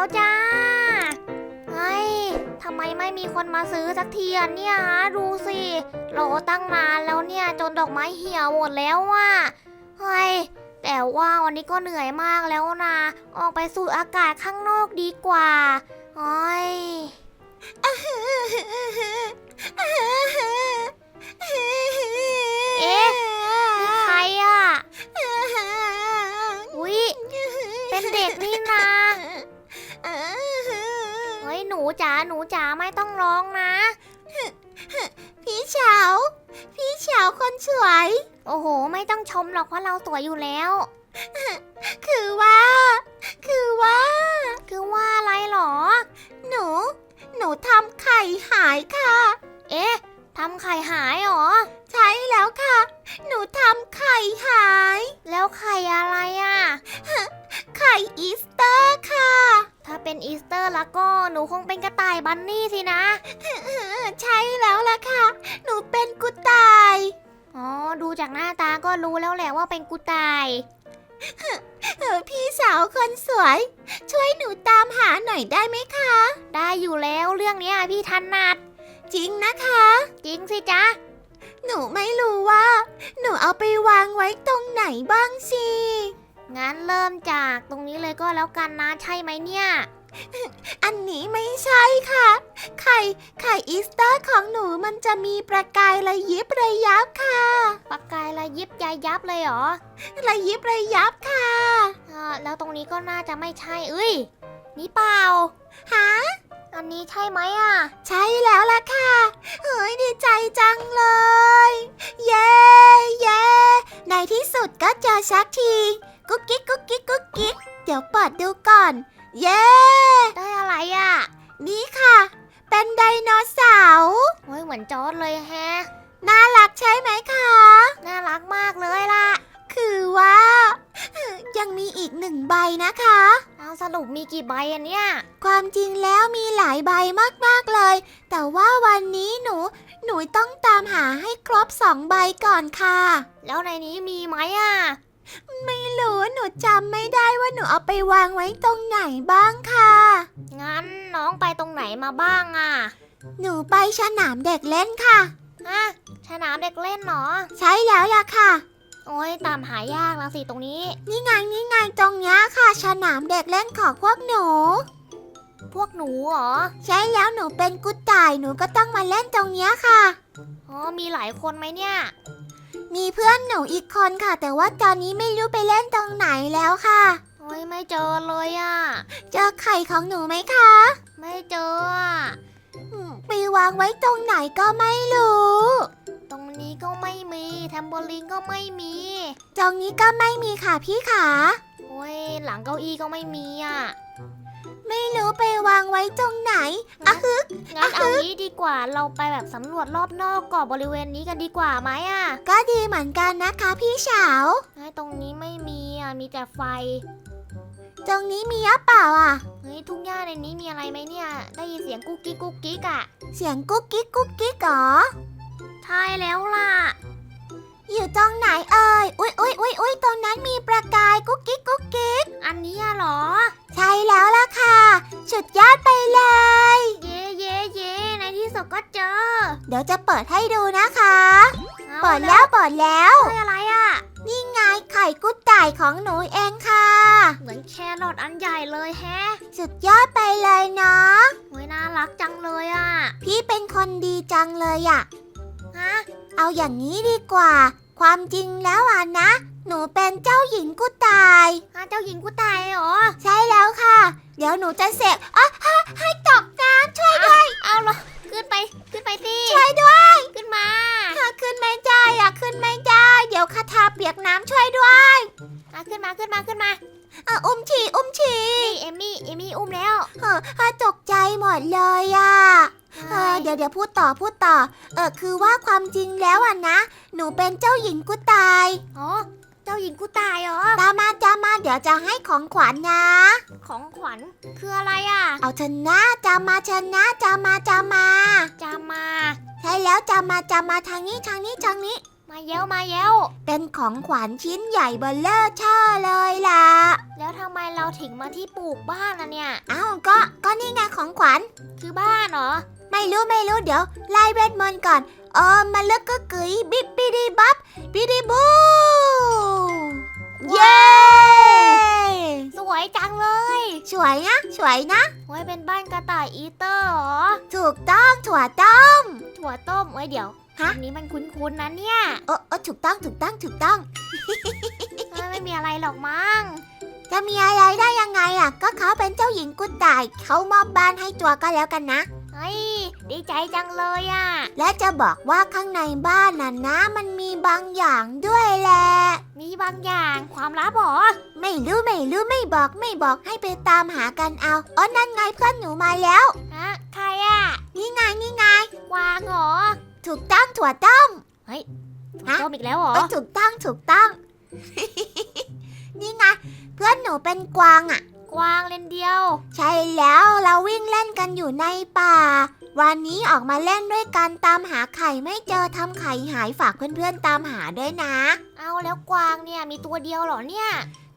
แล้วจ้าเฮ้ยทำไมไม่มีคนมาซื้อสักทีอะเนี่ยฮะดูสิรอตั้งนานแล้วเนี่ยจนดอกไม้เหี่ยวหมดแล้วว่ะเฮ้ยแต่ว่าวันนี้ก็เหนื่อยมากแล้วนะ ออกไปสูดอากาศข้างนอกดีกว่าเฮ้ย ตัวอยู่แล้ว เป็นกุต่ายเออพี่สาวคนสวย ช่วยหนูตามหาหน่อยได้ไหมคะ ได้อยู่แล้วเรื่องเนี้ยพี่ถนัด จริงนะคะ จริงสิจ๊ะ หนูไม่รู้ว่า หนูเอาไปวางไว้ตรงไหนบ้างสิ งั้นเริ่มจากตรงนี้เลยก็แล้วกันนะใช่ไหมเนี่ย อันนี้ไม่ใช่ค่ะ ไข่ ไข่อีสเตอร์ของหนูมันจะมีประกายระยิบระยับค่ะ ปากกายระยิบยายยับเลยเหรอระยิบระยับค่ะอ่าแล้วตรงนี้ก็น่าจะไม่ใช่ เอ้ย นี่เปล่า ฮะอันนี้ใช่ไหมอะ ใช่แล้วล่ะค่ะเฮ้ยดีใจจังเลย เย้เย้ในที่สุดก็เจอสักที กุ๊กกิ๊กกุ๊กกิ๊กกุ๊กกิ๊กเดี๋ยวเปิดดูก่อน เย้ ได้อะไรอะ นี่ค่ะ เป็นไดโนเสาร์โอ้ยเหมือนจอร์ดเลยแฮะ น่ารักใช่ไหมคะ น่ารักมากเลยล่ะ คือว่า ยังมีอีกหนึ่งใบนะคะ เอาสรุปมีกี่ใบอันเนี้ยความจริงแล้วมีหลายใบมากๆเลย แต่ว่าวันนี้หนู หนูต้องตามหาให้ครบสองใบก่อนค่ะ แล้วในนี้มีไหมอะ ไม่รู้หนูจำไม่ได้ว่าหนูเอาไปวางไว้ตรงไหนบ้างค่ะ งั้นน้องไปตรงไหนมาบ้างอะหนูไปสนามเด็กเล่นค่ะ ฮะสนามเด็กเล่นเหรอ ใช่แล้วล่ะค่ะ โอ้ยตามหายากแล้วสิตรงนี้ นี่ไงนี่ไงตรงเนี้ยค่ะสนามเด็กเล่นของพวกหนู พวกหนูเหรอ ใช่แล้วหนูเป็นกุต่ายหนูก็ต้องมาเล่นตรงเนี้ยค่ะ อ๋อ มีหลายคนไหมเนี่ย มีเพื่อนหนูอีกคนค่ะ แต่ว่าตอนนี้ไม่รู้ไปเล่นตรงไหนแล้วค่ะ โอ้ยไม่เจอเลยอะ เจอไข่ของหนูไหมคะ ไม่เจออะอืมไปวางไว้ตรงไหนก็ไม่รู้ ตรงนี้ก็ไม่มีแทมโบลินก็ไม่มี ตรงนี้ก็ไม่มีค่ะพี่ขาโอ้ ยหลังเก้าอี้ก็ไม่มีอะ ไม่รู้ไปวางไว้ตรงไหนอะฮึกงั้นเอางี้ดีกว่าเราไปแบบสำรวจรอบนอกก่อนบริเวณนี้กันดีกว่าไหมอะก็ดีเหมือนกันนะคะพี่สาวไอ้ยตรงนี้ไม่มีอะมีแต่ไฟ ตรงนี้มีหรือเปล่าอะ เฮ้ยทุ่งหญ้าในนี้มีอะไรไหมเนี่ย ได้ยินเสียงกุ๊กกิ๊กกุ๊กกิ๊กอะ เสียงกุ๊กกิ๊กกุ๊กกิ๊กเหรอใช่แล้วล่ะ อยู่ตรงไหนเอ่ ยอุ๊ยอุ๊ยอุ๊ยอุ๊ยตรงนั้นมีประกายกุ๊กกิ๊กกุ๊กกิ๊กอันนี้อะเหรอ ใช่แล้วล่ะค่ะสุดยอดไปเลย เย่เย่เย่ในที่สุดก็เจอ เดี๋ยวจะเปิดให้ดูนะคะอาเปิดแล้วเปิดแล้วเฮ้ยอะไรอะนี่ไงไข่กุ๊ดต่ายของหนูเองค่ะ เหมือนแครอทอันใหญ่เลยแฮะสุดยอดไปเลยเนาะเฮ้ยน่ารักจังเลยอะพี่เป็นคนดีจังเลยอะฮะเอาอย่างนี้ดีกว่า ความจริงแล้วอะนะ หนูเป็นเจ้าหญิงกุตายฮะเจ้าหญิงกูตายเหรอ ใช่แล้วค่ะ เดี๋ยวหนูจะเสกอะฮะให้ตกน้ำช่วยด้วย เอาเหรอขึ้นไปขึ้นไปสิช่วยด้วยขึ้นมาอะขึ้นไม่ได้อะขึ้นไม่ได้ เดี๋ยวคาถาเปียกน้ำช่วยด้วยอะขึ้นมาขึ้นมาขึ้นมาอะอุ้มฉี่อุ้มฉี่นี่เอมมี่เอมมี่อุ้มแล้วเอออะตกใจหมดเลยอะเออเดี๋ยวเดี๋ยวพูดต่อพูดต่อ เออคือว่าความจริงแล้วอะนะ หนูเป็นเจ้าหญิงกุตาย อ๋อเจ้าหญิงกูตายเหรอ ตามมาตามมาเดี๋ยวจะให้ของขวัญนะ ของขวัญคืออะไรอะ เอาเถอะนะจามาเถอะนะจามาจามา จามา ใช่แล้วจามาจามาทางนี้ทางนี้ทางนี้ มาเย้วมาเย้วเป็นของขวัญชิ้นใหญ่เบอร์เลอร์เช่อเลยล่ะ แล้วทำไมเราถึงมาที่ปลูกบ้านล่ะเนี่ย เอ้าก็ก็นี่ไงของขวัญ คือบ้านเหรอ ไม่รู้ไม่รู้เดี๋ยวไล่เวทมนต์ก่อนเออมาเลิกก็กึ๋ยบิบบิดีบับบิดีบู เย้ สวยจังเลยสวยนะ สวยนะ ไว้เป็นบ้านกระต่ายอีเตอร์เหรอ ถูกต้องถั่วต้มถั่วต้มไว้เดี๋ยวฮะ อันนี้มันคุ้นๆนะเนี่ยเออเออถูกต้องถูกต้องถูกต้อง เอ้ยไม่มีอะไรหรอกมั้ง จะมีอะไรได้ยังไงอะ ก็เขาเป็นเจ้าหญิงกุดต่ายเขามอบบ้านให้ตัวก็แล้วกันนะเฮ้ยดีใจจังเลยอะและจะบอกว่าข้างในบ้านน่ะนะมันมีบางอย่างด้วยแหละ มีบางอย่างความลับเหรอไม่รู้ไม่รู้ไม่บอกไม่บอกให้ไปตามหากันเอาอ๋อนั่นไงเพื่อนหนูมาแล้ว ฮะใครอะนี่ไงนี่ไงกวางเหรอถูกต้องถั่วต้มถั่วฮะต้มอีกแล้วเหรอเออถูกต้องถูกต้อง นี่ไงเพื่อนหนูเป็นกวางอะ กวางเลนเดียว ใช่แล้วเราวิ่งเล่นกันอยู่ในป่า วันนี้ออกมาเล่นด้วยกันตามหาไข่ไม่เจอทำไข่หายฝากเพื่อนๆตามหาด้วยนะ เอาแล้วกวางเนี่ยมีตัวเดียวเหรอเนี่ย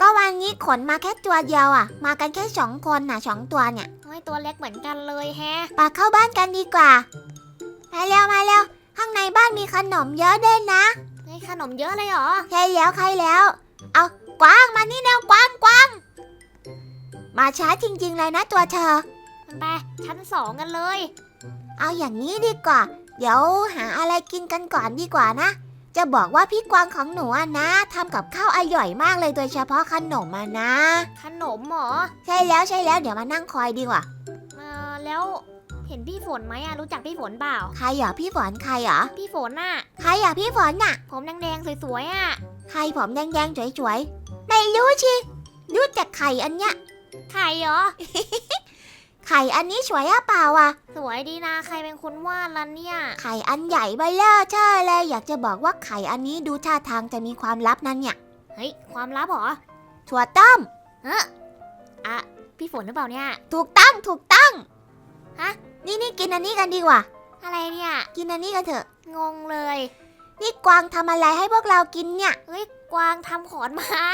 ก็วันนี้ขนมาแค่ตัวเดียวอะ มากันแค่สองคนน่ะสองตัวเนี่ยเฮ้ยตัวเล็กเหมือนกันเลยแฮะปาเข้าบ้านกันดีกว่ามาเร็วมาเร็วข้างในบ้านมีขนมเยอะด้วยนะเฮ้ยขนมเยอะเลยเหรอใช่แล้วใครแล้ว เอากวางมานี่แล้วกวางกวาง มาช้าจริงๆเลยนะตัวเธอมันไปชั้นสองกันเลย เอาอย่างนี้ดีกว่า เดี๋ยวหาอะไรกินกันก่อนดีกว่านะ จะบอกว่าพี่กวางของหนูอะนะทำกับข้าวอร่อยมากเลยโดยเฉพาะขนมอะนะ ขนมเหรอใช่แล้วใช่แล้วเดี๋ยวมานั่งคอยดีกว่า เออแล้วเห็นพี่ฝนไหมอะรู้จักพี่ฝนเปล่า ใครเหรอพี่ฝนใครเหรอพี่ฝนน่ะ ใครเหรอพี่ฝนน่ะ ผมแดงๆสวยๆอะใครผมแดงๆสวยๆไม่รู้ชิรู้แต่ไข่อันเนี้ย ไข่เหรอ ไข่อันนี้สวยอะเปล่าอะสวยดีนะ ใครเป็นคนวาดล่ะเนี่ย ไข่อันใหญ่เบ้อเลอเช่อเลย อยากจะบอกว่าไข่อันนี้ดูท่าทางจะมีความลับนั่นเนี่ย เฮ้ย ความลับเหรอถั่วต้มเฮ้ออะพี่ฝนหรือเปล่าเนี่ย ถูกต้องถูกต้องฮะ นี่นี่กินอันนี้กันดีกว่า อะไรเนี่ย กินอันนี้กันเถอะ งงเลย นี่กวางทำอะไรให้พวกเรากินเนี่ย เฮ้ย กวางทำขอนไม้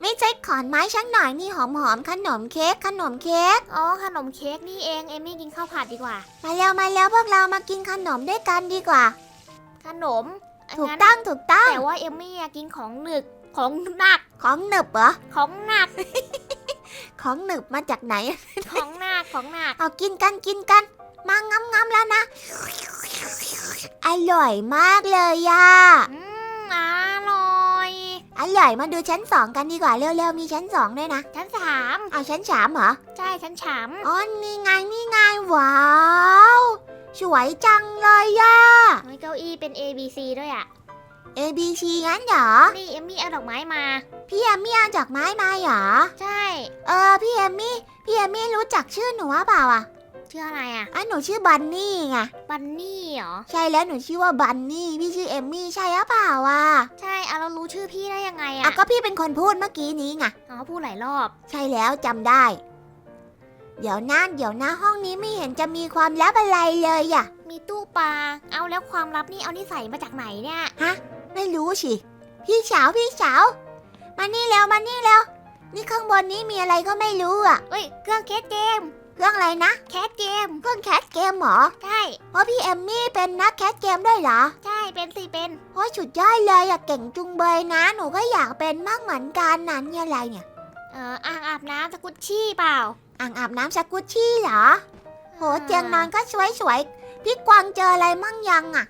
ไม่ใช่ขอนไม้ฉันหน่อยนี่หอมหอมๆขนมเค้กขนมเค้กอ๋อขนมเค้กนี่เองเอมมี่กินข้าวผัดดีกว่า มาแล้วมาแล้วพวกเรามากินขนมด้วยกันดีกว่า ขนมถูกงั้นต้องถูกต้องแต่ว่าเอมมี่อะกินของหนึกของหนักของหนึบเหรอของหนัก ของหนึบมาจากไหน ของหนักของหนักเอากินกันกินกัน มางำงำๆแล้วนะ อร่อยมากเลยอะอืมอร่อย อร่อยมาดูชั้นสองกันดีกว่าเร็วๆมีชั้นสองด้วยนะ ชั้นสามเอาชั้นสามเหรอ ใช่ชั้นสามอ๋อนี่ไงนี่ไงว้าวสวยจังเลยอะมีเก้าอี้เป็น A B C ด้วยอะ A B C งั้นเหรอ นี่เอมมี่เอาดอกไม้มา พี่เอมมี่เอาจากไม้มาเหรอ ใช่ เออพี่เอมมี่ พี่เอมมี่รู้จักชื่อหนูว่าเปล่าอะ ชื่ออะไรอะอะหนูชื่อบันนี่ไง บันนี่เหรอ ใช่แล้วหนูชื่อว่าบันนี่ พี่ชื่อเอมมี่ใช่หรือเปล่าอะใช่เอาเรารู้ชื่อพี่ได้ยังไงอะอะก็พี่เป็นคนพูดเมื่อกี้นี้ไง อ๋อพูดหลายรอบ ใช่แล้วจำได้ เดี๋ยวนะเดี๋ยวนะห้องนี้ไม่เห็นจะมีความลับอะไรเลยอะมีตู้ปลา เอาแล้วความลับนี่เอานี่ใส่มาจากไหนเนี่ย ไม่รู้สิพี่สาวพี่สาวมานี่แล้วมานี่แล้ว นี่ข้างบนนี้มีอะไรก็ไม่รู้อะเอ้ย เครื่องแคสเกม เครื่องอะไรนะ แคสเกมเครื่องแคสเกมเหรอ ใช่ เพราะพี่เอมมี่เป็นนักแคสเกมด้วยเหรอ ใช่ เป็นสิเป็น โอ้ยสุดยอดเลยอะเก่งจุงเบยนะ หนูก็อยากเป็นมากเหมือนกันนะนี่อะไรเนี่ย เอ่ออ่างอาบน้ำสกุชชี่เปล่า อ่างอาบน้ำสกุชชี่เหรอ โหเตียงนอนก็สวยๆ พี่กวางเจออะไรมั่งยังอะ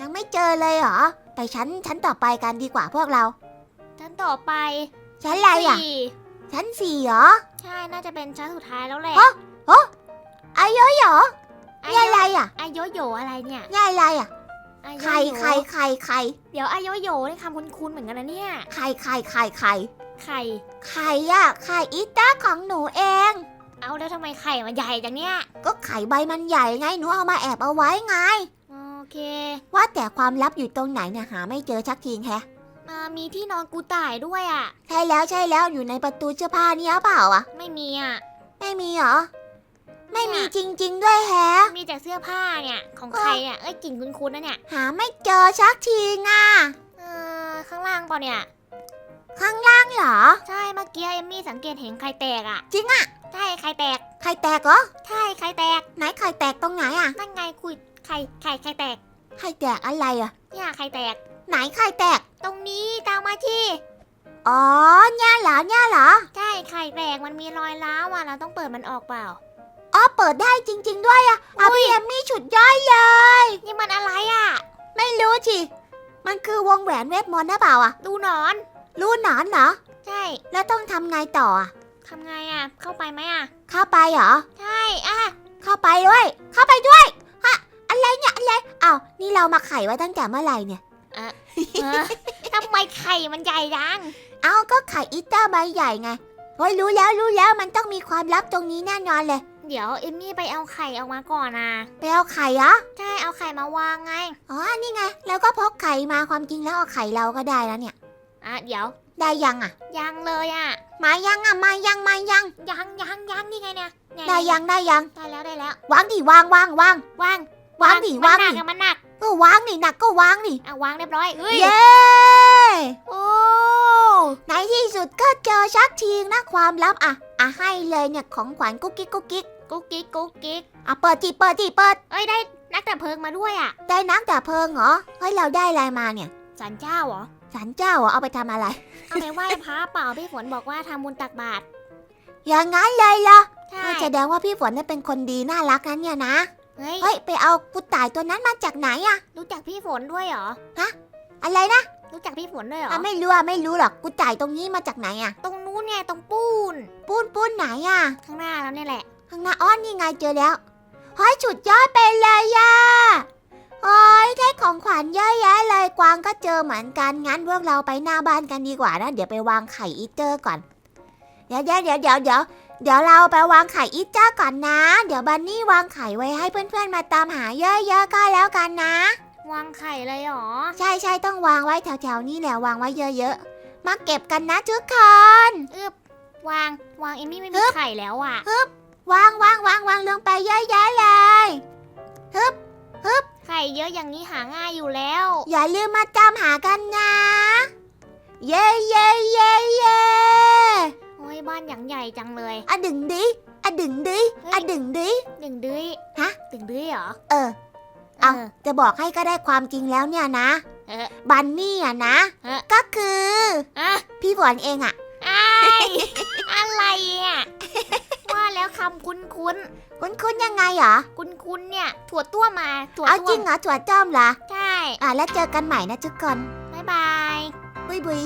ยังไม่เจอเลยเหรอ ไปชั้นชั้นต่อไปกันดีกว่าพวกเรา ชั้นต่อไป ชั้นอะไรอะสี่ชั้นสี่เหรอ ใช่ น่าจะเป็นชั้นสุดท้ายแล้วแหละ ฮะ อายอยเหรออานี่อะไรอะอาโยโยอะไรเนี่ยนี่อะไรอะอาโยไข่โยไข่ไข่ไข่เดี๋ยวอาโยโยนี่คำคุ้นๆเหมือนกันนะเนี่ยไข่ไข่ไข่ไข่ไข่ไข่อะไข่อีต้าของหนูเอง เอาแล้วทำไมไข่มันใหญ่จังเนี่ย ก็ไข่ใบมันใหญ่ไงหนูเอามาแอบเอาไว้ไงโอเค ว่าแต่ความลับอยู่ตรงไหนเนี่ยหาไม่เจอชักทีแฮะอ่ามีที่นอนกูต่ายด้วยอะ ใช่แล้วใช่แล้วอยู่ในประตูเสื้อผ้านี่หรือเปล่าอะ ไม่มีอะ ไม่มีเหรอ ไม่มีเนี่ยจริง ๆ ด้วยแฮะ มีแต่เสื้อผ้าเนี่ย ของใครอะเอ้ยกลิ่นคุ้นๆนะเนี่ย หาไม่เจอชักทีง่ะ เออข้างล่างเปล่าเนี่ย ข้างล่างเหรอ ใช่เมื่อกี้เอมมี่สังเกตเห็นไข่แตกอะ จริงอะใช่ไข่แตก ไข่แตกเหรอ ใช่ไข่แตก ไหนไข่แตกตรงไหนอะนั่นไงคุยไข่ไข่ไข่แตก ไข่แตกอะไรอะเนี่ยไข่แตก ไหนไข่แตก ตรงนี้ตามมาที่ อ๋อเนี่ยเหรอเนี่ยเหรอ ใช่ไข่แตกมันมีรอยร้าวอะ เราต้องเปิดมันออกเปล่า อ๋อเปิดได้จริง ๆ ด้วยอะอะพี่เอมมี่ฉุดย่อยเลย นี่มันอะไรอะ ไม่รู้สิมันคือวงแหวนเวทมนต์หรือเปล่าอะดูหนอน รู้หนอนเหรอ ใช่แล้วต้องทำไงต่ออะทำไงอะ เข้าไปไหมอะ เข้าไปเหรอ ใช่อะ เข้าไปด้วย เข้าไปด้วยฮะอะไรเนี่ยอะไรอ้าวนี่เรามาไขไว้ตั้งแต่เมื่อไหร่เนี่ย เออทำไมไข่มันใหญ่จัง เอาก็ไข่อีสเตอร์ใบใหญ่ไงเฮ้ยรู้แล้วรู้แล้วมันต้องมีความลับตรงนี้แน่นอนเลย เดี๋ยวเอมมี่ไปเอาไข่ออกมาก่อนนะไปเอาไข่เหรอใช่เอาไข่มาวางไง อ๋อ นี่ไง แล้วก็พกไข่มาความจริงแล้วเอาไข่เราก็ได้แล้วเนี่ย อะเดี๋ยวได้ยังอะ ยังเลยอะ มายังอะ มายัง มายัง ยังยังยังนี่ไงเนี่ยเนี่ยได้ยัง ได้ยัง ได้แล้วได้แล้ววางดิวางวางวางวางวางดิมัวางหนัดิกอะมันหนักก็วางดิหนักก็วางดิอะวางเรียบร้อยเฮ้ยเย้โอ้ในที่สุดก็เจอชักทีนะความลับอะ อะให้เลยเนี่ยของขวัญกุ๊กกิ๊กกุ๊กกิ๊ก กุ๊กกิ๊กกุ๊กกิ๊กอะเปิดจีเปิดจีเปิดเอ้ยได้นักแต่เพลิงมาด้วยอะ ได้นักแต่เพลิงเหรอเฮ้ยเราได้อะไรมาเนี่ยสันเจ้าเหรอสันเจ้าเหรอเอาไปทำอะไร เอาไปไหว้พระเปล่าพี่ฝนบอกว่าทำบุญตักบาตรอย่างนั้นเลยเหรอใช่เฮ้ยแสดงว่าพี่ฝนเนี่ยเป็นคนดีน่ารักนะเนี่ยนะเฮ้ยเฮ้ยไปเอากุต่ายตัวนั้นมาจากไหนอะรู้จักพี่ฝนด้วยเหรออะไรนะรู้จักพี่ฝนด้วยเหรออะไม่รู้อะไม่รู้หรอกกุต่ายตรงนี้มาจากไหนอะตรงนู้นไงตรงปูน ปูนปูนไหนอะข้างหน้าแล้วเนี่ยแหละ ข้างหน้าอ้อนนี่ไงเจอแล้วเฮ้ยฉุดยอดไปเลยอะโอ้ยได้ของขวัญเยอะแยะเลยกวางก็เจอเหมือนกันงั้นพวกเราไปหน้าบ้านกันดีกว่านะ เดี๋ยวไปวางไข่อีเตอร์ก่อน เดี๋ยวเดี๋ยวเดี๋ยวเดี๋ยวเดี๋ยวเดี๋ยวเราไปวางไข่อีเตอร์ก่อนนะ เดี๋ยวบันนี่วางไข่ไว้ให้เพื่อนๆมาตามหาเยอะๆก็แล้วกันนะ วางไข่เลยเหรอ ใช่ใช่ต้องวางไว้แถวๆนี้แหละวางไว้เยอะๆมาเก็บกันนะทุกคนอึบวางวางเอมมี่ไม่ฮึมีบไข่แล้วอะวางวางวา งวางลงไปเยอะแยะเลยไข่เยอะอย่างนี้หาง่ายอยู่แล้ว อย่าลืมมาตามหากันนะ เย้เย้เย้เย้โอ้ยบ้านอย่างใหญ่จังเลยอะดึงดิอะดึงดิเฮ้ยอะดึงดิดึงดื้ยฮะ ดึงดื้ยเหรอ เออ เอาเออจะบอกให้ก็ได้ความจริงแล้วเนี่ยนะเออบันนี่อะนะฮะก็คือ อะพี่ฝนเองอะอ้าย อะไรอะว่า แล้วคำคุ้นคุ้นคุ้นคุ้นๆยังไงเหรอคุ้นคุ้นๆเนี่ยถั่วต้วมมาถั่วเอาต้จวริมงเหรอถั่วจ้อมเหรอใช่อะแล้วเจอกันใหม่นะทุกคน บ๊ายบาย บุยบุย